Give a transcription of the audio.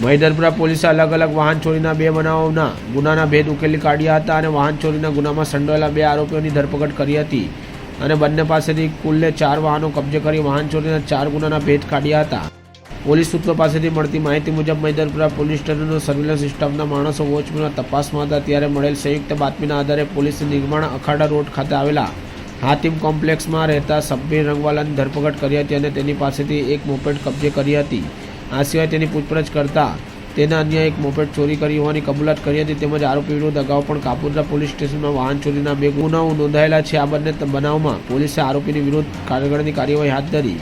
મહિધરપુરા પોલીસે અલગ અલગ વાહન ચોરીના બે બનાવોના ગુનાના ભેદ ઉકેલી કાઢ્યા હતા અને વાહન ચોરીના ગુનામાં સંડોયેલા બે આરોપીઓની ધરપકડ કરી હતી અને બંને પાસેથી કુલ્લે ચાર વાહનો કબજે કરી વાહન ચોરીના ચાર ગુનાના ભેદ કાઢ્યા હતા. પોલીસ સૂત્રો પાસેથી મળતી માહિતી મુજબ મહિધરપુરા પોલીસ સ્ટેશનનો સર્વેલન્સ સ્ટાફના માણસો વોચમેનના તપાસમાં હતા ત્યારે મળેલ સંયુક્ત બાતમીના આધારે પોલીસે નિર્માણ અખાડા રોડ ખાતે આવેલા હાતિમ કોમ્પ્લેક્સમાં રહેતા સબ્બીર રંગવાલાની ધરપકડ કરી હતી અને તેની પાસેથી એક મોપેડ કબજે કરી હતી. આ સિવાય તેની પૂછપરછ કરતા તેના અન્ય એક મોપેટ ચોરી કરી હોવાની કબૂલાત કરી હતી તેમજ આરોપી વિરુદ્ધ અગાઉ પણ કાપુદ્રા પોલીસ સ્ટેશનમાં વાહન ચોરીના બે ગુનાઓ નોંધાયેલા છે. આ બંને બનાવમાં પોલીસે આરોપીની વિરુદ્ધ કારગરની કાર્યવાહી હાથ ધરી